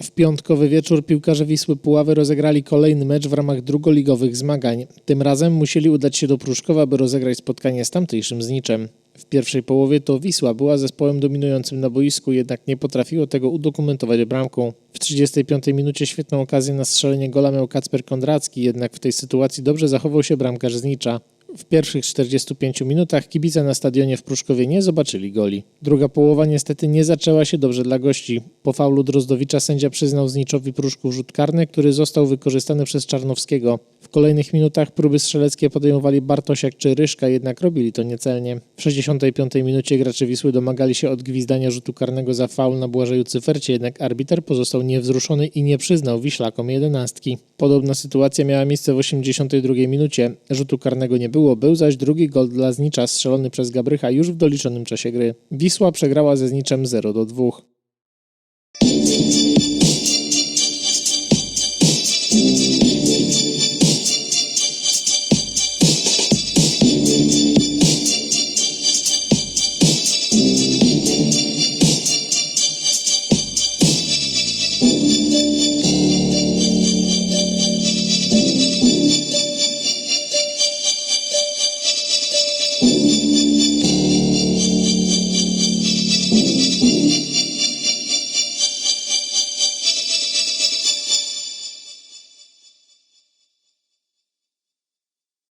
W piątkowy wieczór piłkarze Wisły Puławy rozegrali kolejny mecz w ramach drugoligowych zmagań. Tym razem musieli udać się do Pruszkowa, by rozegrać spotkanie z tamtejszym Zniczem. W pierwszej połowie to Wisła była zespołem dominującym na boisku, jednak nie potrafiło tego udokumentować bramką. W 35 minucie świetną okazję na strzelenie gola miał Kacper Kondracki, jednak w tej sytuacji dobrze zachował się bramkarz Znicza. W pierwszych 45 minutach kibice na stadionie w Pruszkowie nie zobaczyli goli. Druga połowa niestety nie zaczęła się dobrze dla gości. Po faulu Drozdowicza sędzia przyznał Zniczowi Pruszków rzut karny, który został wykorzystany przez Czarnowskiego. W kolejnych minutach próby strzeleckie podejmowali Bartosiak czy Ryszka, jednak robili to niecelnie. W 65 minucie gracze Wisły domagali się odgwizdania rzutu karnego za faul na Błażeju Cyfercie, jednak arbiter pozostał niewzruszony i nie przyznał Wiślakom jedenastki. Podobna sytuacja miała miejsce w 82 minucie. Rzutu karnego nie było, był zaś drugi gol dla Znicza strzelony przez Gabrycha już w doliczonym czasie gry. Wisła przegrała ze Zniczem 0 do 2. Música